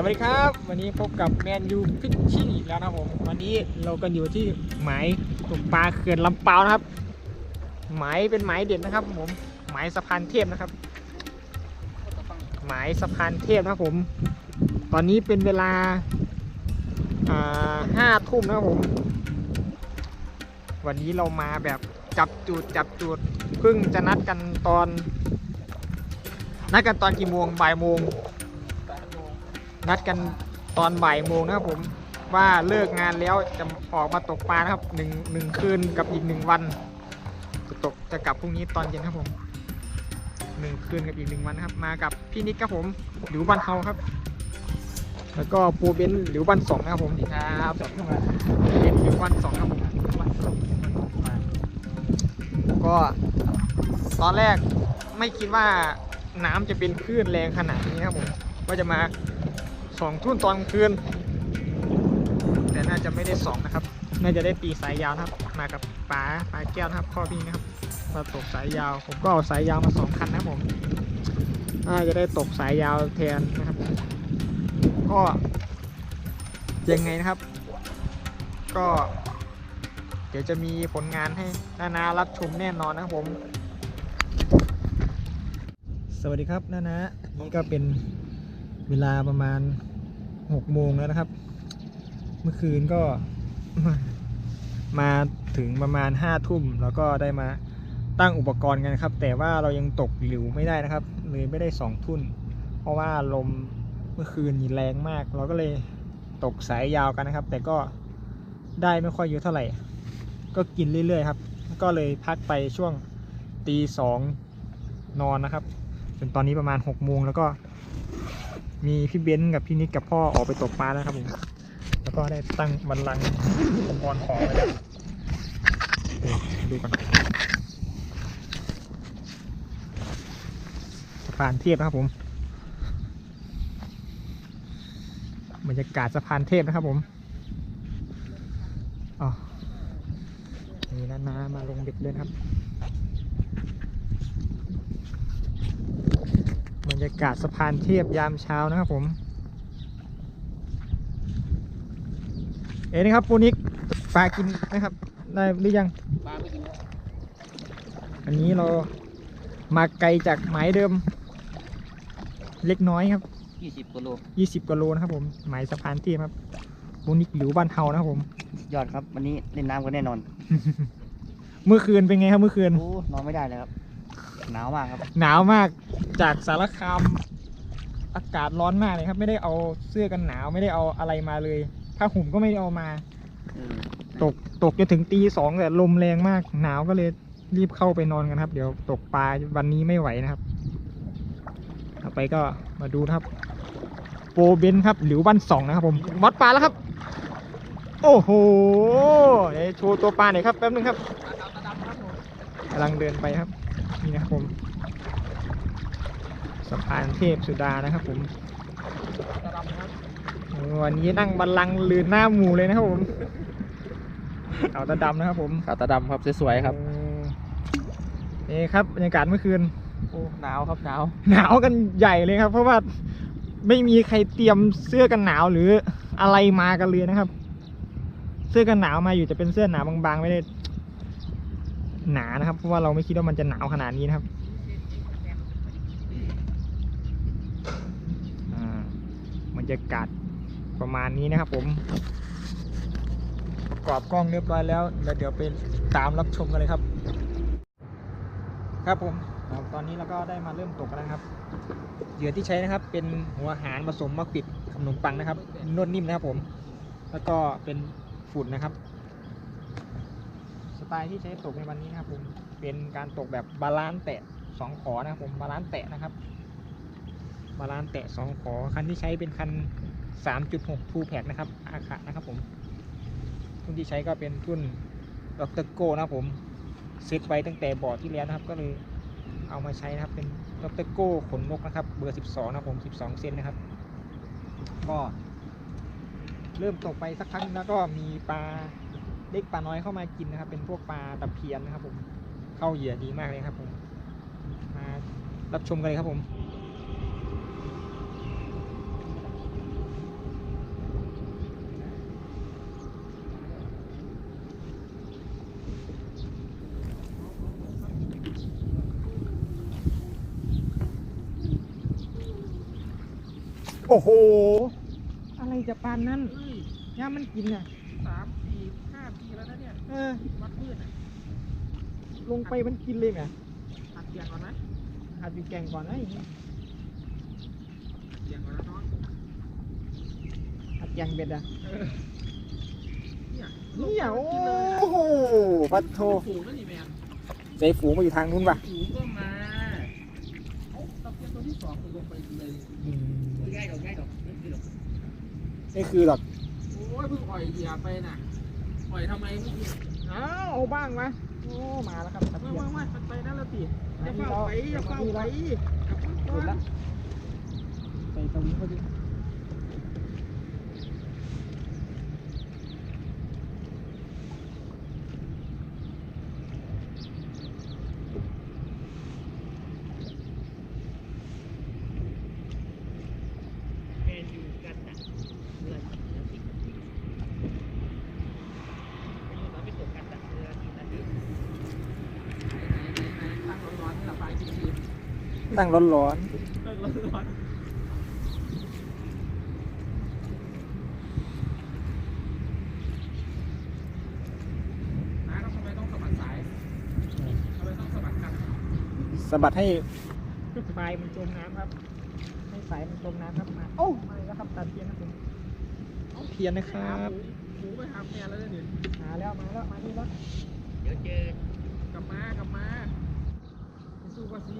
สวัสดีครับ วันนี้พบกับแมนยูฟิชชิ่งอีกแล้วนะครับผม วันนี้เรากันอยู่ที่หมายตกปลาเขื่อนลำเปาวนะครับ หมายเป็นหมายเด็ดนะครับผมหมายสะพานเทพนะครับ หมายสะพานเทพนะครับผม ตอนนี้เป็นเวลาอ่าห้าทุ่มนะครับผม วันนี้เรามาแบบจับจูดจับจูดเพิ่งจะนัดกันตอน นัดกันตอนกี่โมงบ่ายโมง นัดกันตอนบ่ายโมงนะครับผมว่าเลิกงานแล้วจะออกมาตกปลานะครับหนึ่งหนึ่งคืนกับอีกหนึ่งวันจะตกจะกลับพรุ่งนี้ตอนเย็นครับผมหนึ่งคืนกับอีกหนึ่งวันนะครับ มากับพี่นิกครับผมหลิวบันเทาครับ แล้วก็ปูเบนซ์หลิวบันสองนะครับผมครับเบนซ์หลิวบันสองครับผมก็ตอนแรกไม่คิดว่าน้ำจะเป็นคลื่นแรงขนาดนี้ครับผมว่าจะมา สองทุ่นตอนกลางคืน แต่น่าจะไม่ได้สองนะครับ น่าจะได้ตีสายยาวนะครับ มากับป๋าป๋าแก้วนะครับพ่อพี่นะครับมาตกสายยาว ผมก็เอาสายยาวมาสองคันนะผมน่าจะได้ตกสายยาวแทนนะครับ ก็ยังไงนะครับ ก็ เดี๋ยวจะมีผลงานให้นานารับชมแน่นอนนะครับผม สวัสดีครับนานานี่ก็เป็นเวลาประมาณ 6โมงแล้วนะครับ เมื่อคืนก็มาถึงประมาณ5ทุ่มแล้วก็ได้มาตั้งอุปกรณ์กันครับ แต่ว่าเรายังตกหลิวไม่ได้นะครับเลยไม่ได้2ทุ่นเพราะว่าลมเมื่อคืนแรงมาก เราก็เลยตกสายยาวกันนะครับ แต่ก็ได้ไม่ค่อยเยอะเท่าไหร่ ก็กินเรื่อยๆครับ ก็เลยพักไปช่วงตีสองนอนนะครับจนตอนนี้ประมาณ6โมงแล้วก็ มีพี่เบนซ์กับพี่นิกกับพ่อออกไปตกปลาแล้วครับผม แล้วก็ได้ตั้งบันลังก์อุปกรณ์ของไว้แล้วเดี๋ยวดูกันสะพานเทพนะครับผม บรรยากาศสะพานเทพนะครับผมอ๋อนี่นานามาลงเบ็ดเลยครับ บรรยากาศสะพานเทพยามเช้านะครับผม เอ้นี่ครับปูนิกปลากินนะครับ ได้หรือยังปลาไม่กินแล้วอันนี้เรามาไกลจากหมายเดิม เล็กน้อยครับยี่สิบกิโล20กว่าโลนะครับผมหมายสะพานเทพครับปูนิกหลิวบ้านเฮานะครับผมยอดครับ วันนี้เล่นน้ำกันแน่นอน เมื่อคืนเป็นไงครับเมื่อคืนโอ้นอนไม่ได้เลยครับหนาวมากครับ หนาวมาก จากสารคามอากาศร้อนมากเลยครับ ไม่ได้เอาเสื้อกันหนาวไม่ได้เอาอะไรมาเลยผ้าห่มก็ไม่ได้เอามาเออตกตกจนถึงตีสองแต่ลมแรงมาก หนาวก็เลยรีบเข้าไปนอนกันครับ เดี๋ยวตกปลาวันนี้ไม่ไหวนะครับต่อไปก็มาดูนะครับ โปรเบนซ์ครับหลิวบ้านสองนะครับผมวัดปลาแล้วครับ โอ้โหเดี๋ยวโชว์ตัวปลาหน่อยครับแป๊บนึงครับกำลังเดินไปครับ นี่นะครับผม สะพานเทพสุดานะครับผมโอ้วันนี้นั่งบัลลังก์ลืนหน้าหมูเลยนะครับผมเอาตาดำนะครับผมขาวตาดำครับสวยๆครับโอ้นี่ครับบรรยากาศเมื่อคืนโอ้หนาวครับหนาวหนาวกันใหญ่เลยครับ เพราะว่าไม่มีใครเตรียมเสื้อกันหนาวหรืออะไรมากันเลยนะครับ เสื้อกันหนาวมาอยู่จะเป็นเสื้อหนาบางๆ ไม่ได้หนานะครับ เพราะว่าเราไม่คิดว่ามันจะหนาวขนาดนี้นะครับอ่าบ รรยากาศประมาณนี้นะครับผมประกอบกล้องเรียบร้อยแล้วแล้วเดี๋ยวไปตามรับชมกันเลยครับ ครับผมตอนนี้เราก็ได้มาเริ่มตกแล้วครับเหยื่อที่ใช้นะครับ เป็นหัวหารผสมมะปิดขนมปังนะครับนวดนิ่มนะครับผม แล้วก็เป็นฝุ่นนะครับ สไตล์ที่ใช้ตกในวันนี้นะครับผมเป็นการตกแบบบาลานซ์แตะสองขอนะครับผมบาลานซ์แตะนะครับ บาลานแตะสองขอ คันที่ใช้เป็นคัน 3.6 ทูแพ็กนะครับ อาคานะครับผมทุนที่ใช้ก็เป็นทุนดรโกนะครับผม เซตไว้ตั้งแต่บอร์ดที่แล้วนะครับ ก็เลยเอามาใช้นะครับ เป็นดรโก้ขนนกนะครับ เบอร์ 12 นะครับผม 12 เซนนะครับ ก็เริ่มตกไปสักพักนึงแล้วก็มีปลาเล็กปลาน้อยเข้ามากินนะครับ เป็นพวกปลาตะเพียนนะครับผม เข้าเหยื่อดีมากเลยครับผม มารับชมกันเลยครับผม โอ้โห อะไรจะปานนั้นย่ามันกินอะสามสี่ห้าปีแล้วนะเนี่ยเออวัดพืชอะลงไปมันกินเลยไงตัดเตียงก่อนนะอาจจะแกงก่อนนะอย่างงี้เตียงก่อนนะน้องอาจแกงเบ็ดอะเนี่ยเนี่ยโอ้กินเลยอะโหปัดโทฝูงก็นี่แมนใจฝูงมาอยู่ทางนู้นป่ะฝูงก็มาเอ้าตะเกียงตัวที่สองตัวลงไปเลยอืมง่าย ดอกง่ายดอกไม่คือดอกนี่คือหรอกโอ้ยเพิ่งอ่อยเหยียบไปน่ะอ่อยทำไมเมื่อกี้อ้าวเอาบ้างวะโอ้มาแล้วครับตะไม่เกียบไม่ไม่มันไปนั่นแล้วสิอัอนย่านี้เฝ้าเราไปอย่าเฝ้าอันนี้ไปเรากลับหมก่อดนละใส่สวิงพอดี แมนอยู่กันนะเรือเรือสิไม่รู้เราไปตกกันนะเรือกี่นาทีตั้งร้อนๆนี่แหละปลายจริง ๆตั้งร้อนร้อนตั้งร้อนๆน้าทำไมต้องสะบัดสายทำไมต้องสะบัดกันสะบัดให้ไฟมันจมน้ำครับ ให้สายมันจมน้ำครับมาโอ้มาแล้วครับตัดเทียนนะผมเอาเทียนนะครับหมูไปหาแม่แล้วเนี่ยมาแล้วมาแล้วมาที่รถเดี๋ยวเจอกลับมากลับมาไปสู้กับซี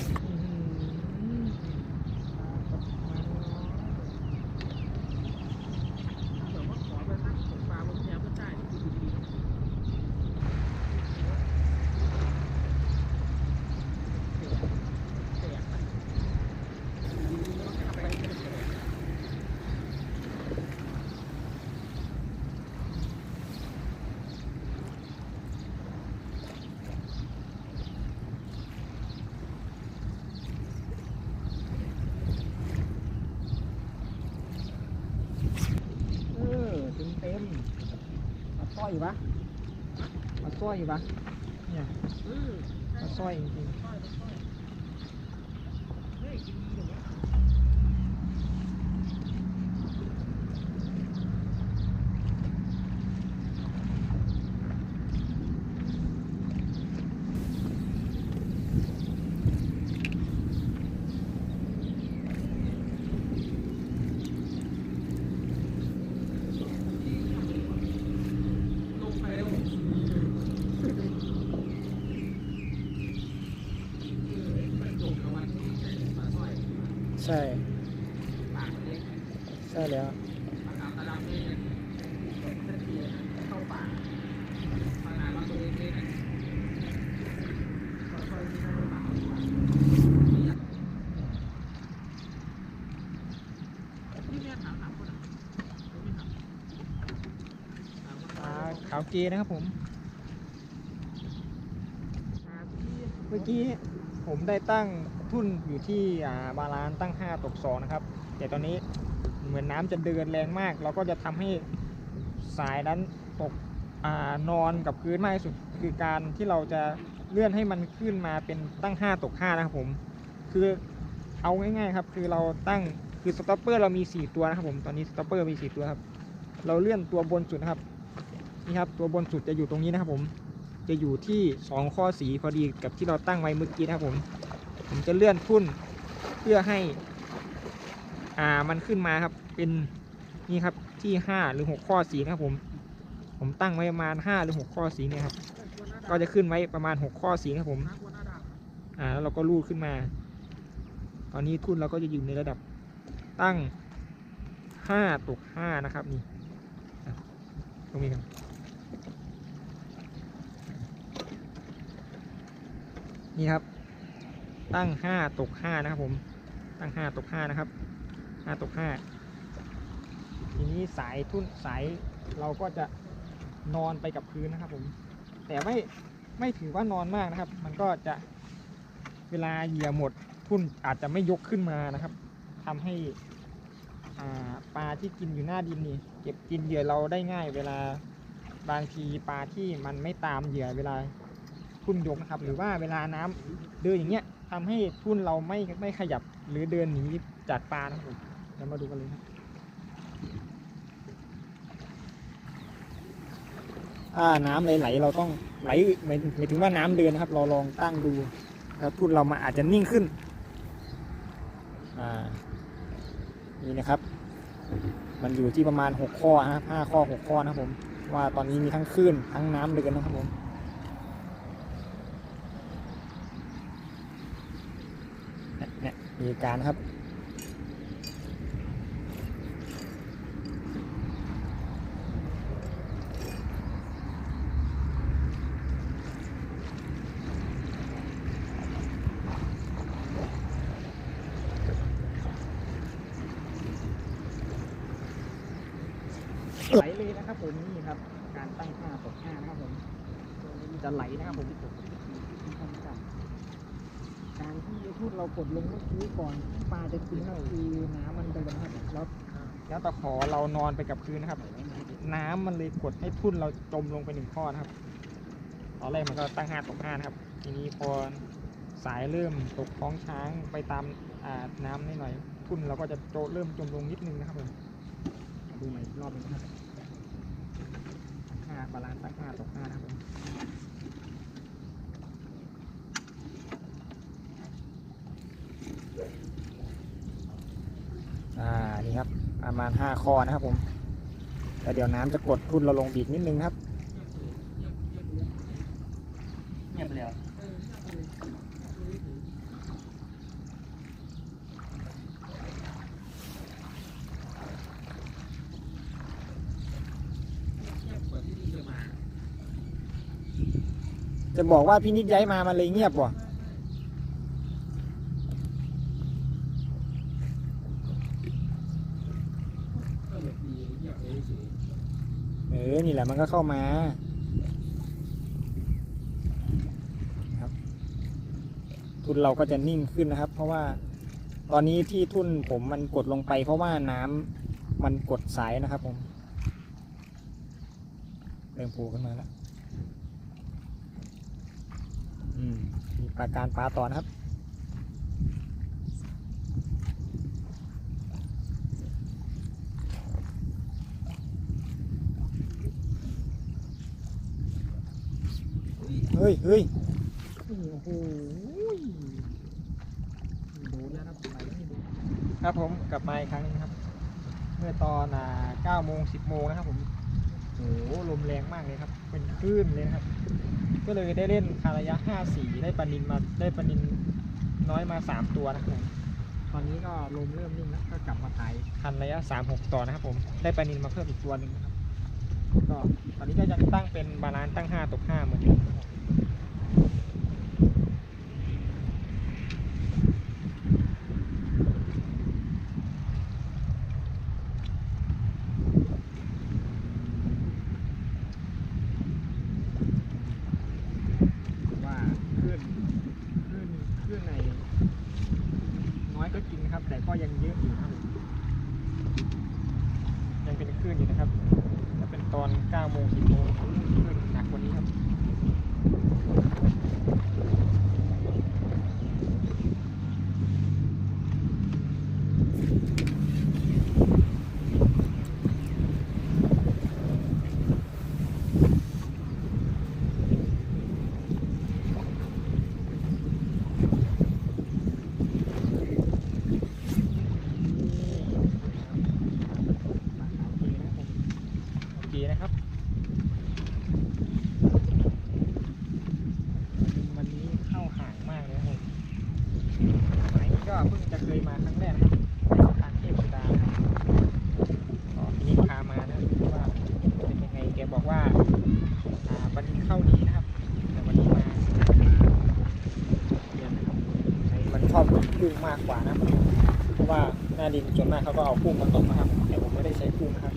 อื้อหือ แบบว่าขอไปนั่งตกปลาบนแพก็ได้นี่คือดีๆแตกไปดีๆแล้วก็ทำไปเรื่อยๆ เออเต็มเต็มมาสร้อยปะมาสร้ อยปะเนี่ยอืมมาสร้อยจริงค่อยๆค่อยๆเฮ้ยกินดีเลยวะ ลงไปแล้วมันจบแล้วมันใส่ปลาสร้อย ๆใช่ ปากมันเล็ก ใช่แล้ว ปากขาวตาดำนี่เนี่ยเส้นทีนะเข้าปากขนาดเราตัวเองเลยนะค่อยๆที่เข้าปากนี่เนี่ยถามถามคนอะไม่ถาม ถามปลาขาวเกนะครับผม เมื่อกี้ผมได้ตั้ง ทุ่นอยู่ที่บาลานซ์ตั้ง 5 ตก 2 นะครับ แต่ตอนนี้เหมือนน้ำจะเดินแรงมาก เราก็จะทำให้สายนั้นตกอนอนกับพื้นมากที่สุด คือการที่เราจะเลื่อนให้มันขึ้นมาเป็นตั้ง 5 ตก 5 นะครับผม คือเอาง่ายๆครับ คือเราตั้งคือสต็อปเปอร์เรามี 4 ตัวนะครับผม ตอนนี้สต็อปเปอร์มี 4 ตัวครับ เราเลื่อนตัวบนสุดนะครับนี่ครับตัวบนสุดจะอยู่ตรงนี้นะครับผม จะอยู่ที่ 2 ข้อสีพอดีกับที่เราตั้งไว้เมื่อกี้นะครับผม ผมจะเลื่อนทุ่นเพื่อให้ อ่ามันขึ้นมาครับ เป็นนี่ครับที่5หรือ6ข้อสีนะครับผม ผมตั้งไว้ประมาณ5หรือ6ข้อสีเนี่ยครับ ก็จะขึ้นไว้ประมาณ6ข้อสีนะครับผม อ่าแล้วเราก็ลูดขึ้นมา ตอนนี้ทุ่นเราก็จะอยู่ในระดับตั้ง5ตก5นะครับนี่ตรงนี้ครับนี่ครับ ตั้ง5ตก5นะครับผม ตั้ง5ตก5นะครับห้าตกห้าทีนี้สายทุ่นสายเราก็จะนอนไปกับพื้นนะครับผม แต่ไม่ไม่ถือว่านอนมากนะครับ มันก็จะเวลาเหยื่อหมดทุ่นอาจจะไม่ยกขึ้นมานะครับทำให้ปลาที่กินอยู่หน้าดินนี่เก็บกินเหยื่อเราได้ง่าย เวลาบางทีปลาที่มันไม่ตามเหยื่อเวลาทุ่นยกนะครับ หรือว่าเวลาน้ำเดินอย่างเงี้ย ทำให้ทุ่นเราไม่ไม่ขยับหรือเดินหนีจากปลานะครับผมเดี๋ยวมาดูกันเลยครับถ้าน้ำไหลๆเราต้องไหลหมายหมายถึงว่าน้ำเดินนะครับ เราลองตั้งดูแล้วทุ่นเรามาอาจจะนิ่งขึ้นอ่านี่นะครับ มันอยู่ที่ประมาณ6ข้อนะครับ5ข้อ6ข้อนะครับผมว่าตอนนี้มีทั้งคลื่นทั้งน้ำเดินนะครับผม เนี่ยเนี่ย มีอาการนครับ ไหลเลยนะครับผมนี่ครับ การตั้งค่าตกค่านะครับผมตัวนี้จะไหลนะครับผมที่ทำกับารที่พูดเรากดลงเมื่อกี้ก่อนปลาจะกินก็คือน้ำมันเดินนะครับแล้วแล้วตะขอเรานอนไปกับพื้นนะครับ น้ำมันเลยกดให้ทุ่นเราจมลงไปหนึ่งข้อนะครับตอนแรกมันก็ตั้งห้าตกห้านะครับ ทีนี้พอสายเริ่มตกท้องช้างไปตามอ่าน้ำนิดหน่อย ทุ่นเราก็จะโจเริ่มจมลงนิดนึงนะครับผมดูใหม่อีกรอบหนึงนะครับห้าบาลานซ์ตั้งห้าตกห้านะครับผม นี่ครับ ประมาณห้าข้อนะครับผมแต่เดี๋ยวน้ำจะกดทุ่นเราลงบีกนิดนึงนะครับเงียบเลยเหรอเปิดที่นี่จะมาจะบอกว่าพี่นิดย้ายมามันเลยเงียบว่ะ ก็แบบดีเงียบเลยเฉย เออ นี่แหละมันก็เข้ามาครับทุนเราก็จะนิ่งขึ้นนะครับ เพราะว่าตอนนี้ที่ทุ่นผมมันกดลงไป เพราะว่าน้ำมันกดสายนะครับผมเริ่มผูขึ้นมาแล้ว อืมมีปราการปลาต่อนะครับ เฮ้ยเฮ้ยโอ้โหโดนแล้วครับไปไม่โดนครับผมกลับมาอีกครั้งหนึงครับ เมื่อตอนอ่า9โมง10โมงนะครับผมโอ้โหลมแรงมากเลยครับ เป็นคลื่นเลยนะครับ ก็เลยได้เล่นคาระยะ5สีได้ปลานินมาได้ปลานินน้อยมา3ตัวนะครับผมตอนนี้ก็ลมเริ่มนิ่งแล้วก็กลับมาถ่ายคันระยะ3 6ต่อนะครับผมได้ปลานินมาเพิ่มอีกตัวหนึ่งนะครับก็ตอนนี้ก็ยังตั้งเป็นบาลานซ์ตั้ง5ตก5เหมือนเดิมครับผมว่าคลื่นคลื่นคลื่นในน้อยก็จริงนะครับ แต่ก็ยังเยอะอยู่ครับผมยังเป็นคลื่นอยู่นะครับถ้าเป็นตอน9โมง10โมงคลื่นหนักกว่านี้ครับ โอเคนะครับวันนี้เข้าห่างมากเลยครับผมหมายนี้ก็เพิ่งจะเคยมาครั้งแรกนะครับทางเทพสุดานะครับก็พี่นิกพามานะว่าเป็นยังไงแกบอกว่าอ่าวันนี้เข้าดีนะครับ แต่วันนี้มาเรียนนะครับใช้ มากกว่านะเพราะว่าหน้าดินส่วนมากเขาก็เอากุ้งมาตกนะครับแต่ผมไม่ได้ใช้กุ้งนะครับ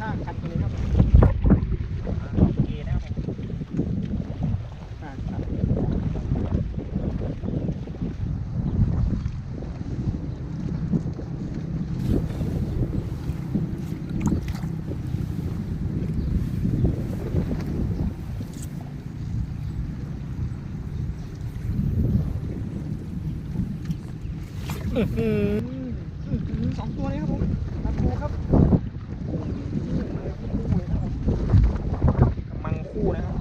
ข้างคันไปเลยครับผมโอเคนะครับผมข้างคัน อือหืออื้อหือสองตัวเลยครับผมตะปูครับ มังคู่นะครับ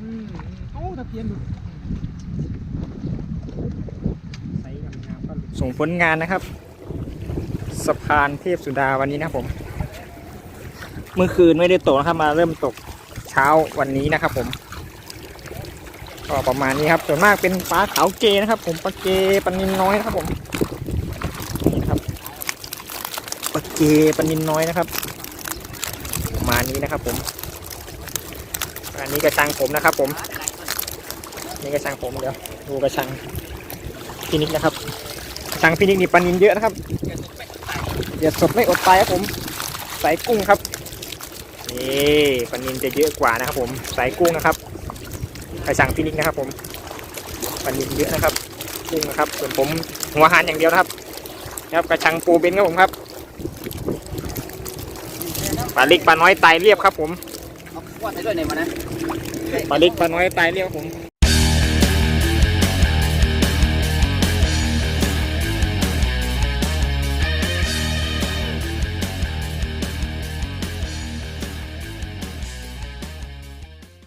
อืมโอ้ตะเพียนหลุดไซส์งามๆก็หลุดส่ง ผลงานนะครับ สะพานเทพสุดาวันนี้นะครับผม เมื่อคืนไม่ได้ตกนะครับ มาเริ่มตกเช้าวันนี้นะครับ ผมก็ประมาณนี้ครับส่วนมากเป็นปลาขาวเกนะครับ ผมปลาเกปลานินน้อยนะครับผมนี่ครับปลาเกปลานินน้อยนะครับ ประมาณนี้นะครับ ผมอันนี้กระชังผมนะครับ ผมนี่กระชังผมเดี๋ยวดูกระชังพินิกนะครับ กระชังพินิกนี่ปลานินเยอะนะครับเดี๋ยวสดไม่อดตายครับผมใส่กุ้งครับนี่ปลานินจะเยอะกว่านะครับ ผมใส่กุ้งนะครับกระชังพินิกนะครับ ผมปลานินเยอะนะครับ กุ้งนะครับ ส่วนผมหัวหานอย่างเดียวนะครับนะครับกระชังปูเบนครับผมครับปลาเล็กปลาน้อยตายเรียบครับ ผมเอาขวดให้ด้วยหน่อยมานะปลาเล็กปลาน้อยตายเรียกครับผม